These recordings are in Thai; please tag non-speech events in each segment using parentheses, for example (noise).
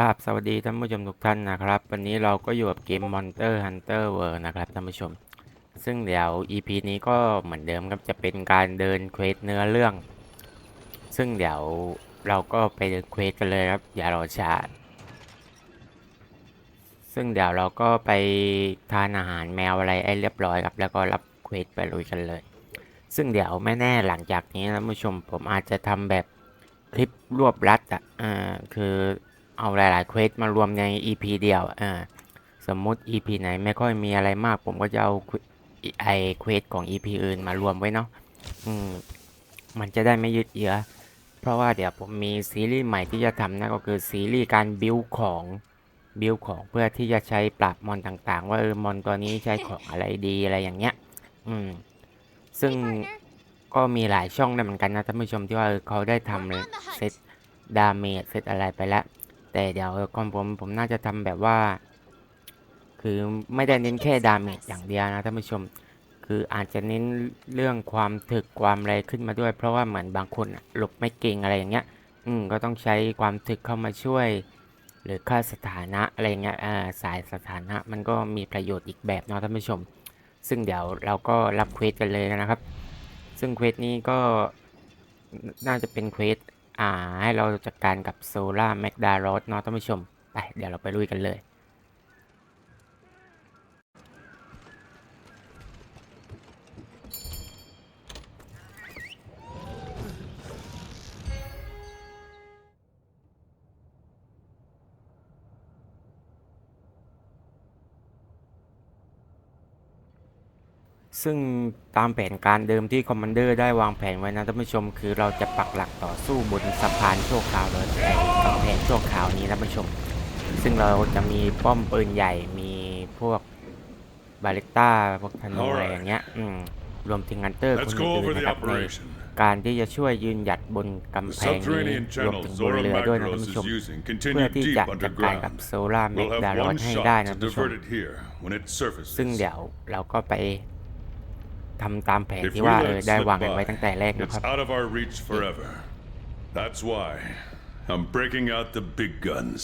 ราบสวัสดีท่านผู้ชมทุกท่านนะครับ วันนี้เราก็อยู่กับเกม Monster Hunter World นะครับท่านผู้ชม ซึ่งเดี๋ยว EP นี้ก็เหมือนเดิมครับจะเป็นการเดินเควสเนื้อเรื่อง ซึ่งเดี๋ยวเราก็ไปเดินเควสกันเลยครับอย่ารอช้าซึ่งเดี๋ยวเราก็ไปทานอาหารแมวอะไรไอ้เรียบร้อยครับ แล้วก็รับเควสไปลุยกันเลย ซึ่งเดี๋ยวไม่แน่หลังจากนี้นะท่านผู้ชมผมอาจจะทำแบบคลิปรวบรัดอะอ่าคือ เอาหลายๆเควสมารวมใน EP เดียวอ่าสมมุติ EP ไหนไม่ค่อยมีอะไรมาก ผมก็จะเอาไอเควสของ EP อื่นมารวมไว้เนาะอืมมันจะได้ไม่ยืดเยื้อเพราะว่าเดี๋ยวผมมีซีรีส์ใหม่ที่จะทำนะก็คือซีรีส์การบิวของบิวของเพื่อที่จะใช้ปรับมอนต่างๆ ว่าเออมอนตัวนี้ใช้ของอะไรดีอะไรอย่างเงี้ย อืม ซึ่งก็มีหลายช่องนะเหมือนกันนะท่านผู้ชมที่ว่าเออเขาได้ทำเซตดาเมจเซตอะไรไปแล้ว แต่เดี๋ยวของผมผมน่าจะทำแบบว่า คือไม่ได้เน้นแค่ดาเมจอย่างเดียวนะท่านผู้ชม คืออาจจะเน้นเรื่องความถึกความอะไรขึ้นมาด้วย เพราะว่าเหมือนบางคนหลบไม่เก่งอะไรอย่างเงี้ย อืมก็ต้องใช้ความถึกเข้ามาช่วย หรือค่าสถานะอะไรเงี้ยอ่าสายสถานะมันก็มีประโยชน์อีกแบบเนาะท่านผู้ชม ซึ่งเดี๋ยวเราก็รับเควสกันเลยนะครับ ซึ่งเควสนี้ก็น่าจะเป็นเควส อ่าให้เราจัดการกับโซล่าแมกดารอสเนาะท่านผู้ชม ไป เดี๋ยวเราไปลุยกันเลย ซึ่งตามแผนการเดิมที่คอมมานเดอร์ได้วางแผนไว้นะท่านผู้ชม คือเราจะปักหลักต่อสู้บนสะพานชั่วคราวโดยไอ้กำแพงชั่วคราวนี้ท่านผู้ชม ซึ่งเราจะมีป้อมปืนใหญ่มีพวกบาลิต้าพวกธนูอะไรอย่างเงี้ยอืมรวมถึงฮันเตอร์คน Let's go อื่น over ๆ the นะครับใน operation. การที่จะช่วยยืนหยัดบนกำ The แพงนี้ subterranean รวม channel ถึงบน Zora เรือด้วยนะท่าน Magdaros ผู้ชม is using เพื่อ continue ที่ deep จะจัดการกับ underground. โซล่าแมก We'll ดา have รอส one ให้ shot ได้นะ to ท่านผู้ชม divert it here when it ซึ่ง surfaces. เดี๋ยวเราก็ไป ทำตามแผน If ที่ we ว่าเอ let อ it ได้ slip วางกันไว้ by, ตั้งแต่แรกนะ it's ครับ out of our reach forever. That's why I'm breaking out the big guns.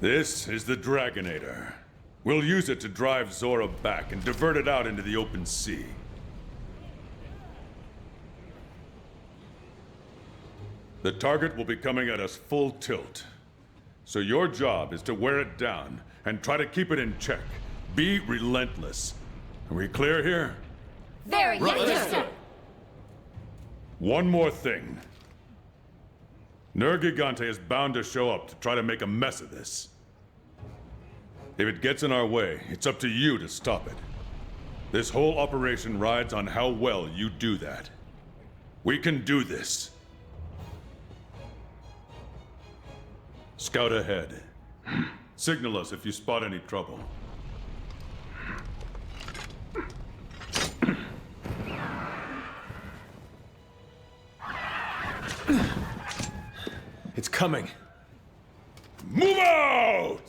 This is the Dragonator. We'll use it to drive Zora back and divert it out into the open sea. The target will be coming at us full tilt. So your job is to wear it down and try to keep it in check. Be relentless. Are we clear here? Very yes, sir. One more thing. Nergigante is bound to show up to try to make a mess of this. If it gets in our way, it's up to you to stop it. This whole operation rides on how well you do that. We can do this. Scout ahead. (clears throat) Signal us if you spot any trouble. It's coming. Move out!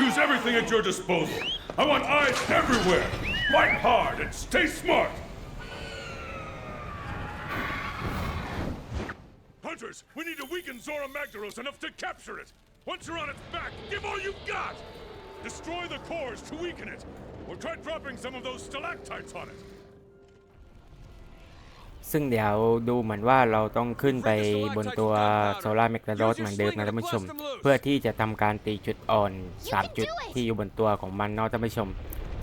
Use everything at your disposal. I want eyes everywhere. Fight hard and stay smart. Hunters, we need to weaken Zora Magdaros enough to capture it. Once you're on its back, give all you've got. Destroy the cores to weaken it, or try dropping some of those stalactites on it. ซึ่งเดี๋ยวดูเหมือนว่าเราต้องขึ้นไปบนตัวโซล่าแมกนาดอสเหมือนเดิมนะท่านผู้ชม เพื่อที่จะทำการตีจุดอ่อน 3 จุดที่อยู่บนตัวของมันเนาะท่านผู้ชม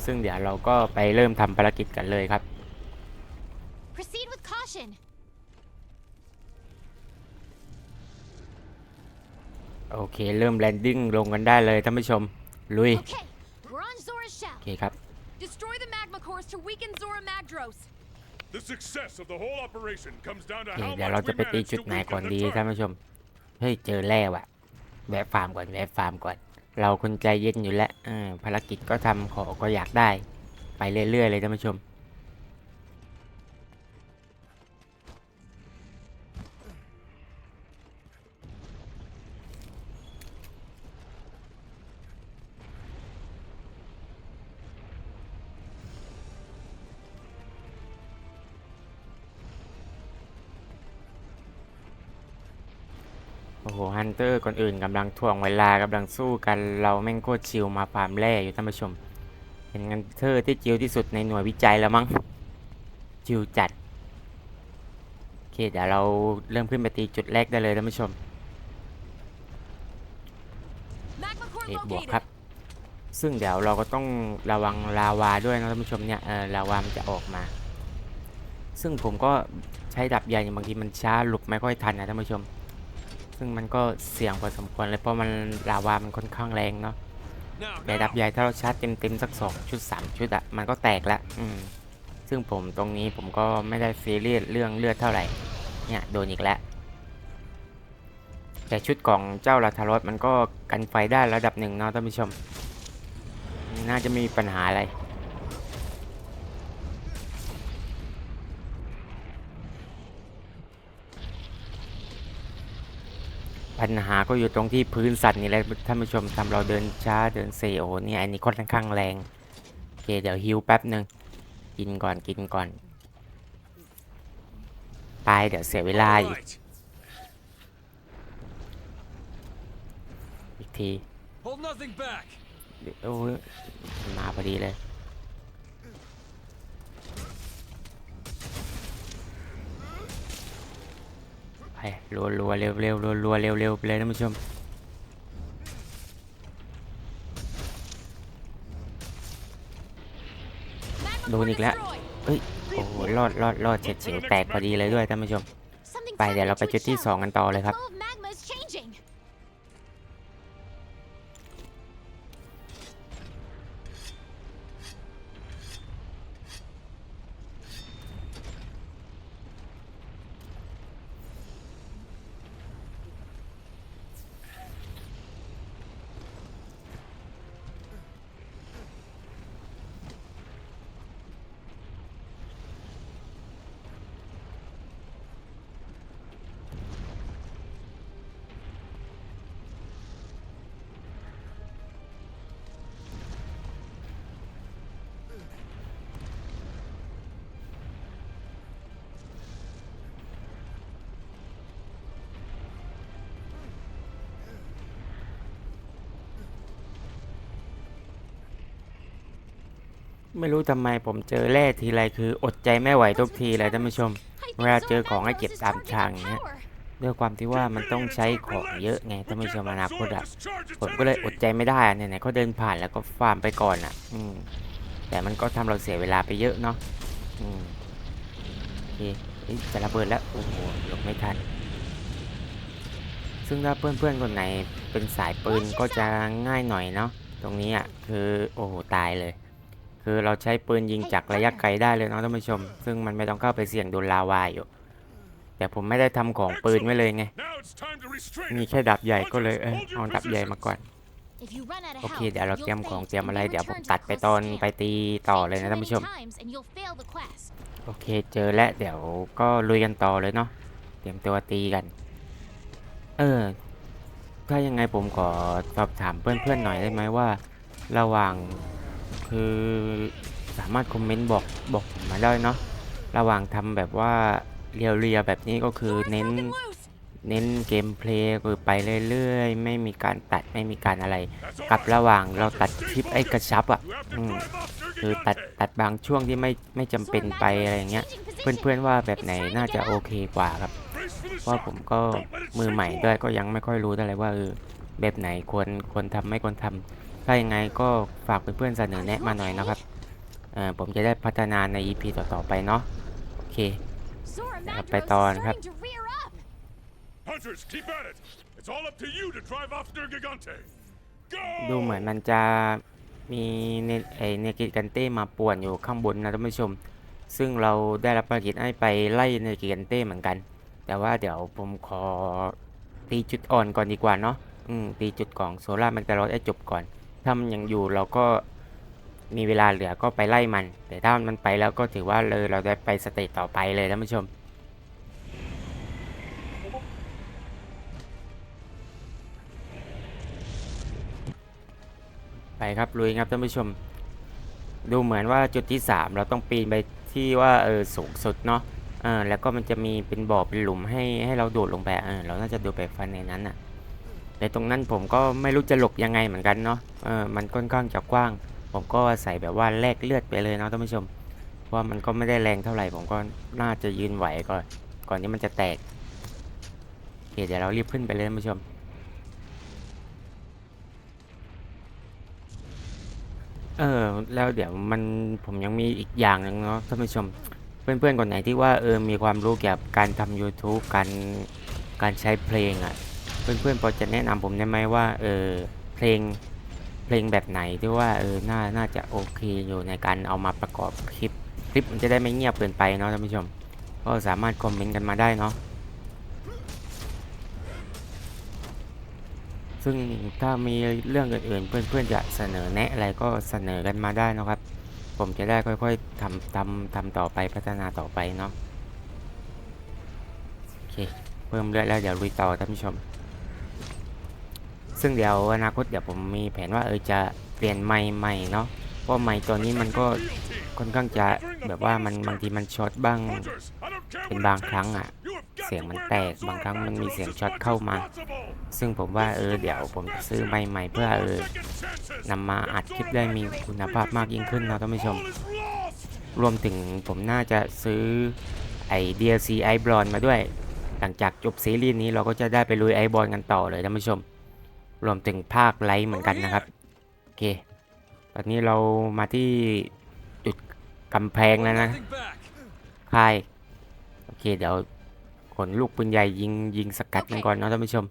ซึ่งเดี๋ยวเราก็ไปเริ่มทำภารกิจกันเลยครับ Proceed with caution. โอเค เริ่มแลนดิ้งลงกันได้เลยท่านผู้ชม ลุย Okay, we're on Zora's โอ shell. เคครับ Destroy the magma cores to weaken Zora Magdros. The success of the whole operation comes down to โอเค how เดี๋ยวเรา much จะ we ไปตี manage จุด to ไหนก่อน weaken ดี the ท่าน target. ผู้ชม เฮ้ย เจอแร่ว่ะ แวะฟาร์มก่อน แวะฟาร์มก่อน เราคนใจเย็นอยู่แล้วเออภารกิจก็ทำขอก็อยากได้ ไปเรื่อยๆเลยท่านผู้ชม โอ้โหฮันเตอร์คนอื่นกำลังถ่วงเวลากำลังสู้กันเราแม่งโคตรชิลมาฟาร์มแร่อยู่ท่านผู้ชม เป็นฮันเตอร์ที่จิลที่สุดในหน่วยวิจัยแล้วมั้งจิลจัดโอเคเดี๋ยวเราเริ่มขึ้นไปตีจุดแรกได้เลยท่านผู้ชม Magma core เอกบวก located. ครับ ซึ่งเดี๋ยวเราก็ต้องระวังลาวาด้วยนะท่านผู้ชมเนี่ยเออลาวามันจะออกมา ซึ่งผมก็ใช้ดับใหญ่บางทีมันช้าหลบไม่ค่อยทันนะท่านผู้ชม ซึ่งมันก็เสี่ยงพอสมควรเลยเพราะมันลาวามันค่อนข้างแรงเนาะ Now, แต่ดับ now. ใหญ่ถ้าเราชาร์จเต็มๆสักสองชุด3ชุดอะมันก็แตกละอืมซึ่งผมตรงนี้ผมก็ไม่ได้ซีเรียสเรื่องเลือดเท่าไหร่ เนี่ยโดนอีกแล้ว แต่ชุดของเจ้าลาทารอสมันก็กันไฟได้ระดับหนึ่งเนาะท่านผู้ชม น่าจะไม่มีปัญหาอะไร ปัญหาก็อยู่ตรงที่พื้นสัตว์นี่แหละท่านผู้ชมทำเราเดินช้าเดินเซโอเนี่ยอันนี้ค่อนข้างแรงโอเคเดี๋ยวฮิวแป๊บหนึ่งกินก่อนกินก่อนตายเดี๋ยวเสียเวลา All อีก right. อีกที Hold nothing back. โอ้ยมาพอดีเลย ไปรัวรัวเร็วเร็วรัวรัวเร็วเร็วไปเลยท่านผู้ชมโดนอีกแล้วเอ้ย โอ้โหรอดรอดรอดเฉียดฉิวแตกพอดีเลยด้วยท่านผู้ชม ไปเดี๋ยวเราไปจุดที่ 2 กันต่อเลยครับ ไม่รู้ทำไมผมเจอแร่ทีไรคืออดใจไม่ไหวทุกทีเลยท่านผู้ชม เวลาเจอของให้เก็บตาม targeting ทาง our อย่างเงี้ยด้วยความที่ว่ามันต้องใช้ของเยอะไงท่านผู้ชมอนาคตอะผมก็เลยอดใจไม่ได้อะไหนๆก็เดินผ่านแล้วก็ฟาร์มไปก่อนอะ อืม แต่มันก็ทำเราเสียเวลาไปเยอะเนาะอืมโอเคเอ้ยจะระเบิดแล้วโอ้โหหลบไม่ทัน ซึ่งถ้าเพื่อนๆคนไหนเป็นสายปืนก็จะง่ายหน่อยเนาะตรงนี้อะคือโอ้โหตายเลย คือเราใช้ปืนยิงจากระยะไกลได้เลยเนาะท่านผู้ชม ซึ่งมันไม่ต้องเข้าไปเสี่ยงโดนลาวาอยู่ แต่ผมไม่ได้ทำของปืนไว้เลยไง มีแค่ดับใหญ่ก็เลยเออเอาดับใหญ่มาก่อน โอเค เดี๋ยวเราเตรียมของเตรียมอะไร เดี๋ยวผมตัดไปตอนไปตีต่อเลยนะท่านผู้ชม โอเคเจอแล้วเดี๋ยวก็ลุยกันต่อเลยเนาะ เตรียมตัวตีกัน เออ ถ้ายังไงผมขอสอบถามเพื่อนๆหน่อยได้ไหมว่า ระหว่าง คือสามารถคอมเมนต์บอกบอกผมมาได้เนาะระหว่างทำแบบว่าเรียวๆแบบนี้ก็คือเน้นเน้นเกมเพลย์คือไปเรื่อยๆ ไม่มีการตัดไม่มีการอะไร กับระหว่างเราตัดคลิปไอ้กระชับอะคือตัดตัดบางช่วงที่ไม่ไม่จำเป็นไปอะไรเงี้ย เพื่อนๆว่าแบบไหนน่าจะโอเคกว่าครับเพราะผมก็มือใหม่ด้วยก็ยังไม่ค่อยรู้เท่าไรว่าเออแบบไหนควรควรทำไม่ควรทำ ถ้ายังไงก็ฝากเพื่อนๆเสนอแนะมาหน่อยนะครับเออผมจะได้พัฒนาใน EP ต่อๆไปเนาะโอเค Zora Dạ, Magnos phải is to anh starting to rear up. Hunters, keep at it. It's all up to you to drive off Nergigante. Go! ดูเหมือนมันจะมีเนไอเนกิกันเต้มาป่วนอยู่ข้างบนนะท่านผู้ชม ซึ่งเราได้รับภารกิจให้ไปไล่เนกิกันเต้เหมือนกัน แต่ว่าเดี๋ยวผมขอตีจุดอ่อนก่อนดีกว่าเนาะอืมตีจุดของโซล่าแมกดารอสให้จบก่อน ถ้ามันยังอยู่เราก็มีเวลาเหลือก็ไปไล่มัน แต่ถ้ามันไปแล้วก็ถือว่าเลยเราได้ไปสเตจต่อไปเลยท่านผู้ชม ไปครับลุยครับท่านผู้ชม ดูเหมือนว่าจุดที่ 3 เราต้องปีนไปที่ว่าเออสูงสุดเนาะเออแล้วก็มันจะมีเป็นบ่อเป็นหลุมให้ให้เราโดดลงไปเออเราน่าจะโดดไปฟันในนั้นอะ แต่ตรงนั้นผมก็ไม่รู้จะหลบยังไงเหมือนกันเนาะเออมันค่อนข้างจะกว้าง ผมก็ใส่แบบว่าแลกเลือดไปเลยเนาะท่านผู้ชมเพราะว่ามันก็ไม่ได้แรงเท่าไหร่ผมก็น่าจะยืนไหวก่อน ก่อนที่มันจะแตกเคเดี๋ยวเรารีบขึ้นไปเลยท่านผู้ชมเออแล้วเดี๋ยวมันผมยังมีอีกอย่างหนึ่งเนาะท่านผู้ชม เพื่อนๆคนไหนที่ว่าเออมีความรู้เกี่ยวกับการทำ YouTube การการใช้เพลงอะ่ะ เพื่อนๆพอจะแนะนำผมได้ไหมว่าเออเพลงเพลงแบบไหนที่ว่าเออน่าน่าจะโอเคอยู่ในการเอามาประกอบคลิปคลิปมันจะได้ไม่เงียบเกินไปเนาะท่านผู้ชม ก็สามารถคอมเมนต์กันมาได้เนาะซึ่งถ้ามีเรื่องอื่นๆ เพื่อนๆจะเสนอแนะอะไรก็เสนอกันมาได้นะครับ ผมจะได้ค่อยๆทำทำทำต่อไปพัฒนาต่อไปเนาะโอเคเพิ่มเลือดแล้วเดี๋ยวลุยต่อท่านผู้ชม ซึ่งเดี๋ยวอนาคตเดี๋ยวผมมีแผนว่าเออจะเปลี่ยนไมค์ใหม่เนาะเพราะไมค์ตัวนี้มันก็ค่อนข้างจะแบบว่ามันบางทีมันช็อตบ้างเป็นบางครั้งอะเสียงมันแตกบางครั้งมันมีเสียงช็อตเข้ามา ซึ่งผมว่าเออเดี๋ยวผมซื้อไมค์ใหม่เพื่อเออนำมาอัดคลิปได้มีคุณภาพมากยิ่งขึ้นนะท่านผู้ชม รวมถึงผมน่าจะซื้อไอ DLC ไอบอลมาด้วย หลังจากจบซีรีส์นี้เราก็จะได้ไปลุยไอบอลกันต่อเลยท่านผู้ชม รวมถึงภาคไลท์เหมือนกันนะครับโอเค ตอนนี้เรามาที่จุดกำแพงแล้วนะค่ายโอเคเดี๋ยวขนลูกปืนใหญ่ยิงยิงสกัดกันก่อนนะท่านผู้ชม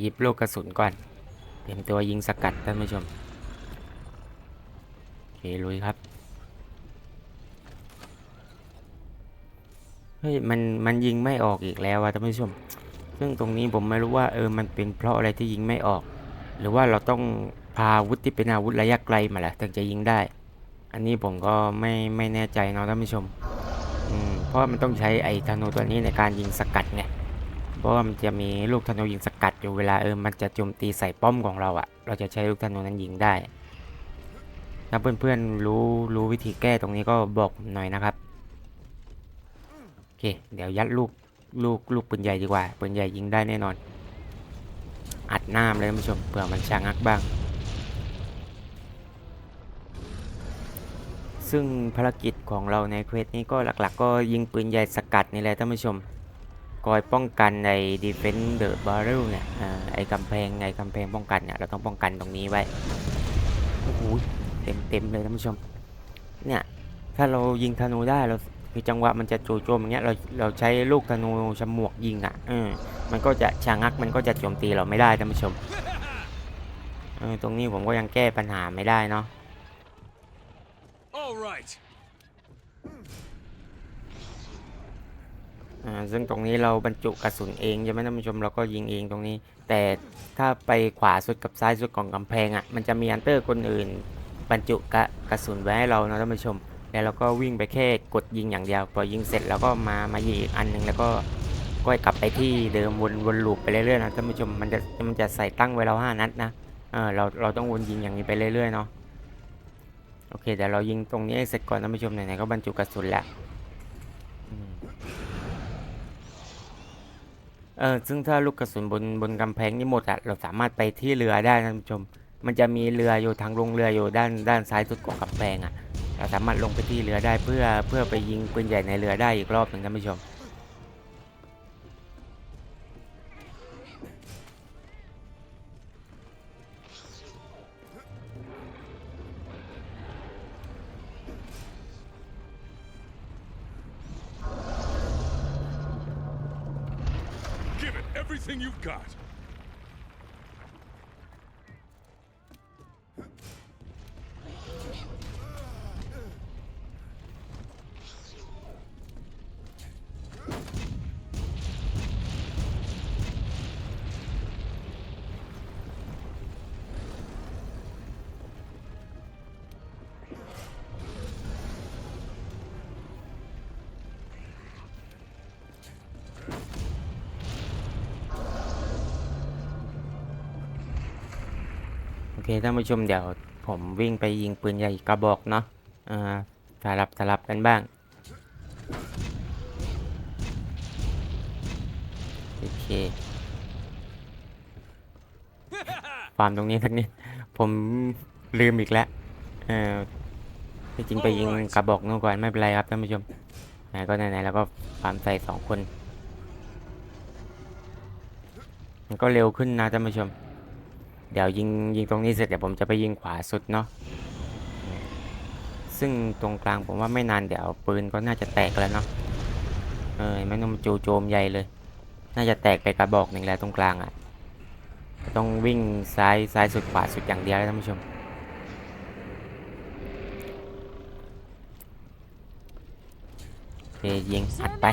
หยิบลูกกระสุนก่อน เตรียมตัวยิงสกัดท่านผู้ชมโอเคลุยครับเฮ้ยมันมันยิงไม่ออกอีกแล้วอะท่านผู้ชม ซึ่งตรงนี้ผมไม่รู้ว่าเออมันเป็นเพราะอะไรที่ยิงไม่ออก หรือว่าเราต้องพาอาวุธที่เป็นอาวุธระยะไกลมาแหละถึงจะยิงได้ อันนี้ผมก็ไม่ไม่แน่ใจเนาะท่านผู้ชมอืมเพราะมันต้องใช้ไอ้ธนูตัวนี้ในการยิงสกัดไง ราะว่ามันจะมีลูกธนูยิงสกัดอยู่เวลาเออมันจะโจมตีใส่ป้อมของเราอะ่ะ เราจะใช้ลูกธนูนั้นยิงได้ ถ้าเพื่อนๆรู้รู้วิธีแก้ตรงนี้ก็บอกผมหน่อยนะครับโอเคเดี๋ยวยัดลูกลูกลูกปืนใหญ่ดีกว่าปืนใหญ่ยิงได้แน่นอน อัดหน้ามเลยท่านผู้ชมเผื่อมันชะงักบ้าง ซึ่งภารกิจของเราในเควสนี้ก็หลัก ๆ ก็ยิงปืนใหญ่สกัดนี่แหละท่านผู้ชม คอยป้องกันใน defend the barrel เนี่ยอ่าไอ้กำแพงไอ้กำแพงป้องกันเนี่ยเราต้องป้องกันตรงนี้ไว้โอ้โหเต็มเต็มเลยท่านผู้ชม เนี่ย ถ้าเรายิงธนูได้เราคือจังหวะมันจะจู่โจมอย่างเงี้ยเราเราใช้ลูกธนูฉมวกยิงอะเออมันก็จะชะงักมันก็จะโจมตีเราไม่ได้ท่านผู้ชมเออตรงนี้ผมก็ยังแก้ปัญหาไม่ได้เนาะ All right. อ่าซึ่งตรงนี้เราบรรจุกระสุนเองใช่ไหมท่านผู้ชมเราก็ยิงเองตรงนี้ แต่ถ้าไปขวาสุดกับซ้ายสุดของกำแพงอะ่ะมันจะมีอันเตอร์คนอื่น บรรจุกระกระสุนไว้ให้เรานะท่านผู้ชม แล้วเราก็วิ่งไปแค่กดยิงอย่างเดียวพอยิงเสร็จแล้วก็มามายิงอีกอันหนึงแล้วก็ก็กลับไปที่เดิมวนวนลูปไปเรื่อยๆนะท่านผู้ชมมันจะมันจะใส่ตั้งไว้เราห้านัดนะเออเราเราต้องวนยิงอย่างนี้ไปเรื่อยๆเนาะโอเคเดี๋ยวเรายิงตรงนี้เสร็จก่อนท่านผู้ชมไหนๆก็บรรจุกระสุนแล้ว เออซึ่งถ้าลูกกระสุนบนบนกำแพงนี่หมดอะเราสามารถไปที่เรือได้นะท่านผู้ชม มันจะมีเรืออยู่ทางลงเรืออยู่ด้านด้านซ้ายสุดของกำแพงอะเราสามารถลงไปที่เรือได้เพื่อเพื่อไปยิงปืนใหญ่ในเรือได้อีกรอบหนึ่งท่านผู้ชม everything you've got. เคท่านผู้ชมเดี๋ยวผมวิ่งไปยิงปืนใหญ่กระบอกเนาะสลับสลับกันบ้างโอเคฟาร์มตรงนี้ทักนิดผมลืมอีกแล้วเออที่จริงไปยิงกระบอกนู่นก่อนไม่เป็นไรครับท่านผู้ชมไหนก็ไหนๆแล้วก็ฟาร์มใส่สองคนมันก็เร็วขึ้นนะท่านผู้ชม เดี๋ยวยิงยิงตรงนี้เสร็จเดี๋ยวผมจะไปยิงขวาสุดเนาะซึ่งตรงกลางผมว่าไม่นานเดี๋ยวปืนก็น่าจะแตกแล้วเนาะเออไม่ต้องจูโจมใหญ่เลย น่าจะแตกไปกระบอกหนึ่งแล้วตรงกลางอะต้องวิ่งซ้ายซ้ายสุดขวาสุดอย่างเดียวแล้วท่านผู้ชมเคยิงอัดไป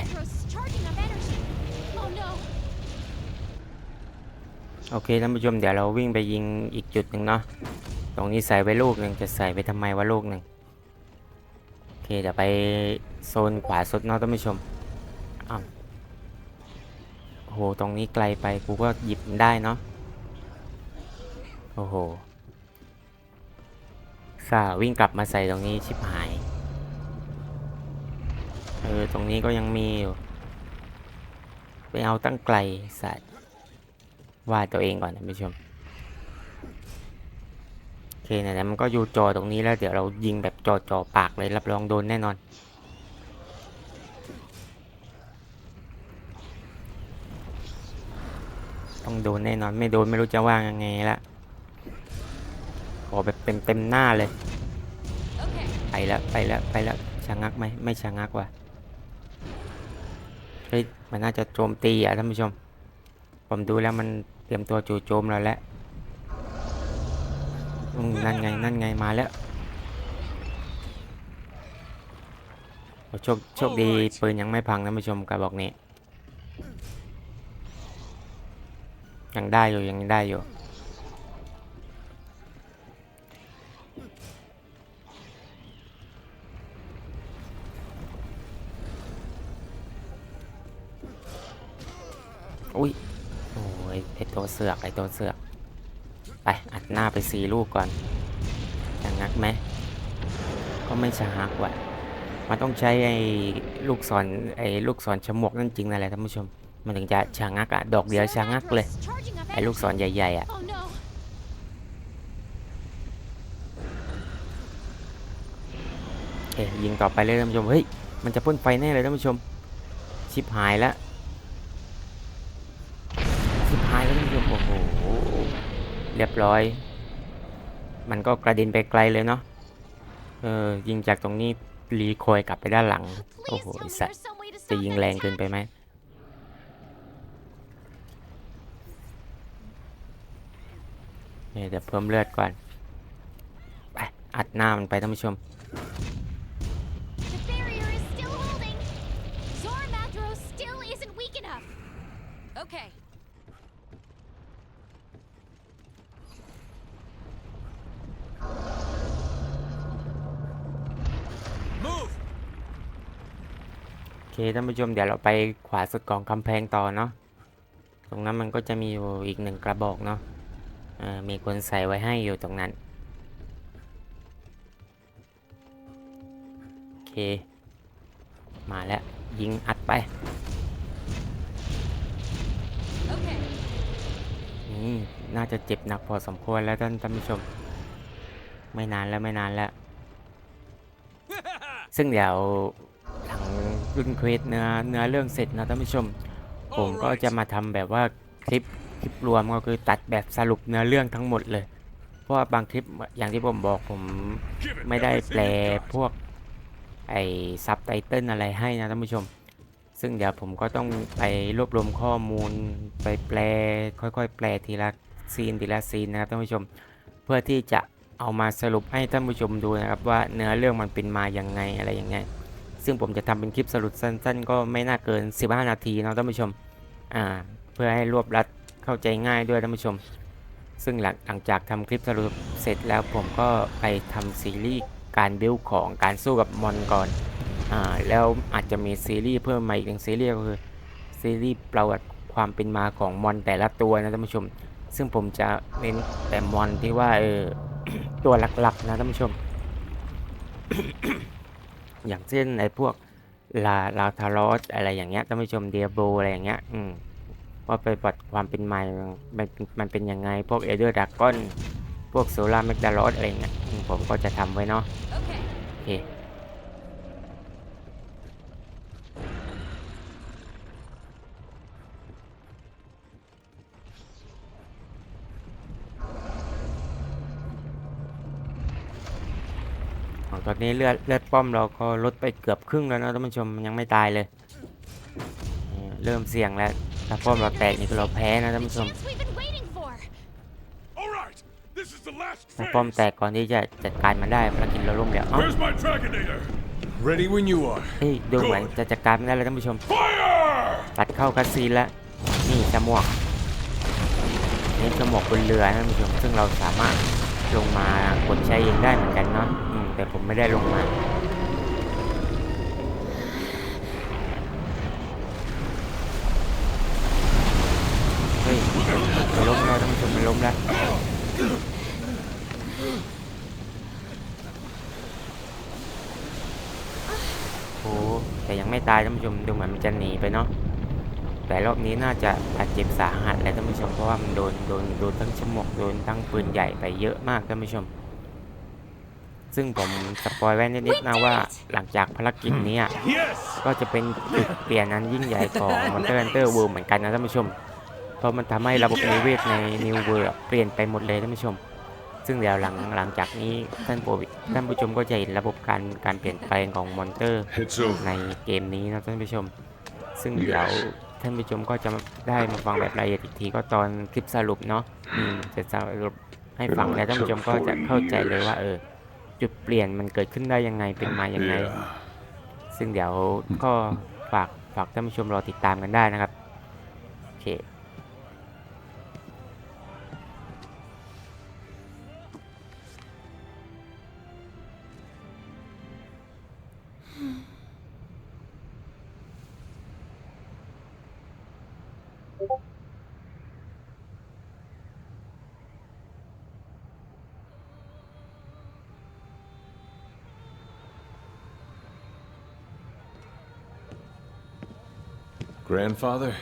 โอเคท่านผู้ชมเดี๋ยวเราวิ่งไปยิงอีกจุดหนึ่งเนาะตรงนี้ใส่ไว้ลูกหนึ่งจะใส่ไปทำไมวะลูกหนึ่งโอเคเดี๋ยวไปโซนขวาสุดเนาะท่านผู้ชมอ้าวโอ้โหตรงนี้ไกลไปกูก็หยิบได้เนาะโอ้โหสาวิ่งกลับมาใส่ตรงนี้ชิบหายเออตรงนี้ก็ยังมีอยู่ไปเอาตั้งไกลสัตว์ วาดตัวเองก่อนท่านผู้ชมโอเคไหนๆมันก็อยู่จอตรงนี้แล้วเดี๋ยวเรายิงแบบจอจอปากเลยรับรองโดนแน่นอนต้องโดนแน่นอนไม่โดนไม่รู้จะว่ายังไงละขอแบบเต็มเต็มหน้าเลย Okay. ไปแล้วไปแล้วไปแล้วชะงักไหมไม่ชะงักว่ะเฮ้ยมันน่าจะโจมตีอะท่านผู้ชม ผมดูแล้วมัน เตรียมตัวจู่โจมเราแล้วอืมนั่นไง นั่นไง มาแล้วโอ้โชคโชคดีปืนยังไม่พังท่านผู้ชมกระบอกนี้ ยังได้อยู่ ยังได้อยู่ อุ้ยโอ้ย ไอตัวเสือกไอตัวเสือก ไปอัดหน้าไปสีลูกก่อนจะงักไหมก็ไม่ชะงักว่ะมันต้องใช้ไอ้ลูกศรไอ้ลูกศรฉมวกนั่นจริงนั่นแหละท่านผู้ชม มันถึงจะชะงักอะดอกเดียว Zora ชะงักเลยไอ้ลูกศรใหญ่ๆอะ Oh no. โอเคยิงต่อไปเลยท่านผู้ชมเฮ้ยมันจะพ่นไฟแน่เลยท่านผู้ชม ชิบหายแล้ว ชิบหายแล้วท่านผู้ชมโอ้โห เรียบร้อย มันก็กระเด็นไปไกลเลยเนาะ เออ ยิงจากตรงนี้รีคอยกลับไปด้านหลัง โอ้โหสัตว์จะยิงแรงเกินไปไหมเนี่ยเดี๋ยวเพิ่มเลือดก่อน ไป อัดหน้ามันไปท่านผู้ชม ท่านผู้ชมเดี๋ยวเราไปขวาสุดของกำแพงต่อเนาะตรงนั้นมันก็จะมีอยู่อีกหนึ่งกระบอกเนาะเออมีคนใส่ไว้ให้อยู่ตรงนั้นโอเค มาแล้วยิงอัดไป Okay. อืมน่าจะเจ็บหนักพอสมควรแล้วท่านท่านผู้ชม ไม่นานแล้วไม่นานแล้ว ซึ่งเดี๋ยวหลัง รุ่นเควสเนื้อเนื้อเรื่องเสร็จนะท่านผู้ชม ผมก็จะมาทำแบบว่าคลิปคลิปรวมก็คือตัดแบบสรุปเนื้อเรื่องทั้งหมดเลย เพราะว่าบางคลิปอย่างที่ผมบอกผม Give it ไม่ได้แปล everything you got. พวกไอซับไตเติลอะไรให้นะท่านผู้ชม ซึ่งเดี๋ยวผมก็ต้องไปรวบรวมข้อมูลไปแปลค่อยๆ แปลทีละซีนทีละซีนนะครับท่านผู้ชม เพื่อที่จะเอามาสรุปให้ท่านผู้ชมดูนะครับว่าเนื้อเรื่องมันเป็นมาอย่างไงอะไรยังไง ซึ่งผมจะทำเป็นคลิปสรุปสั้น ๆ ก็ไม่น่าเกิน 15 นาทีเนาะท่านผู้ชมอ่าเพื่อให้รวบรัดเข้าใจง่ายด้วยท่านผู้ชม ซึ่งหลังหลังจากทำคลิปสรุปเสร็จแล้วผมก็ไปทำซีรีส์การบิวของการสู้กับมอนก่อนอ่าแล้วอาจจะมีซีรีส์เพิ่มมาอีกหนึ่งซีรีส์ก็คือซีรีส์ประวัติความเป็นมาของมอนแต่ละตัวนะท่านผู้ชม ซึ่งผมจะเน้นแต่มอนที่ว่าเออตัวหลักๆนะท่านผู้ชม อย่างเช่นไอ้พวกลาลาทารอสอะไรอย่างเงี้ยท่านผู้ชมเดียโบอะไรอย่างเงี้ยอืมว่าไปวัดความเป็นไมมันเป็นมันเป็นยังไงพวกเอเดอร์ดากอนพวกโซลาร์แมกดารอสอะไรอย่างเงี้ยอืมผมก็จะทำไว้เนาะ Okay. โอเค อ๋อตอนนี้เลือดเลือดป้อมเราก็ลดไปเกือบครึ่งแล้วนะท่านผู้ชมยังไม่ตายเลยเออเริ่มเสี่ยงแล้วถ้าป้อมเราแตกนี่คือเราแพ้นะท่าน The ผู้ชม chance we've been waiting for. All right, this is the last ถ้าป้อมแต phase. กก่อนที่จะจัดการมันได้ภารกิจเราล่มแล้วเอ้า Where's my Dragonator? Ready when you are. เฮ้ยดูเหมือนจะจัดการไม่ได้เลยท่านผู้ชม Fire! ตัดเข้าคัสซีนแล้วนี่จมวกนี่จมวกบนเรือนะท่านผู้ชมซึ่งเราสามารถลงมากดใช้เองได้เหมือนกันเนาะอืม แต่ผมไม่ได้ลงมา เฮ้ยมันล้มแล้วท่านผู้ชมมันล้มแล้วโอ้แต่ยังไม่ตายท่านผู้ชมดูเหมือนมันจะหนีไปเนาะแต่รอบนี้น่าจะบาดเจ็บสาหัสแล้วท่านผู้ชมเพราะว่ามันโดนโดนโดนทั้งฉมวกโดนทั้งปืนใหญ่ไปเยอะมากท่านผู้ชม ซึ่งผมสปอยไว้นิดๆนะว่าหลังจากภารกิจเนี้ย Yes! ก็จะเป็นจุดเปลี่ยนนั้นยิ่งใหญ่ของ Monster Hunter World เหมือนกันนะท่านผู้ชม เพราะมันทำให้ระบบนิเวศใน New World เปลี่ยนไปหมดเลยท่านผู้ชม ซึ่งเดี๋ยวหลังหลังจากนี้ท่านผู้ท่านผู้ชมก็จะเห็นระบบการการเปลี่ยนแปลงของมอนเตอร์ It's over. ในเกมนี้นะท่านผู้ชม ซึ่งเดี๋ยวท่านผู้ชมก็จะได้มาฟังแบบรายละเอียดอีกทีก็ตอนคลิปสรุปเนาะอืมจะสรุปให้ฟังแล้วท่านผู้ชมก็จะเข้าใจเลยว่าเออ จุดเปลี่ยนมันเกิดขึ้นได้ยังไงเป็นมายังไง Yeah. ซึ่งเดี๋ยวก็ฝากฝากท่านผู้ชมรอติดตามกันได้นะครับโอเค Grandfather?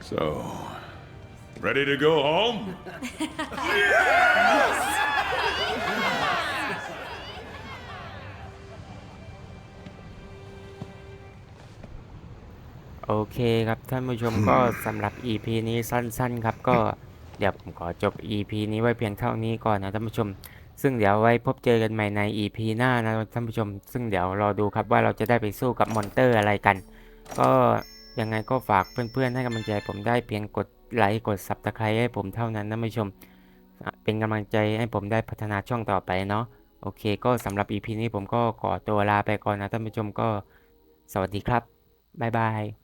So, ready to go home? โอเคครับท่านผู้ชมก็สำหรับ EP นี้สั้นๆครับก็เดี๋ยวผมขอจบ EP นี้ไว้เพียงเท่านี้ก่อนนะท่านผู้ชม ซึ่งเดี๋ยวไว้พบเจอกันใหม่ใน EP หน้านะท่านผู้ชม ซึ่งเดี๋ยวรอดูครับว่าเราจะได้ไปสู้กับมอนเตอร์อะไรกัน ก็ยังไงก็ฝากเพื่อนๆให้กำลังใจผมได้เพียงกดไลค์กด Subscribe ให้ผมเท่านั้นนะท่านผู้ชม เป็นกำลังใจให้ผมได้พัฒนาช่องต่อไปเนาะโอเค ก็สำหรับ EP นี้ผมก็ขอตัวลาไปก่อนนะท่านผู้ชมก็สวัสดีครับบ๊ายบาย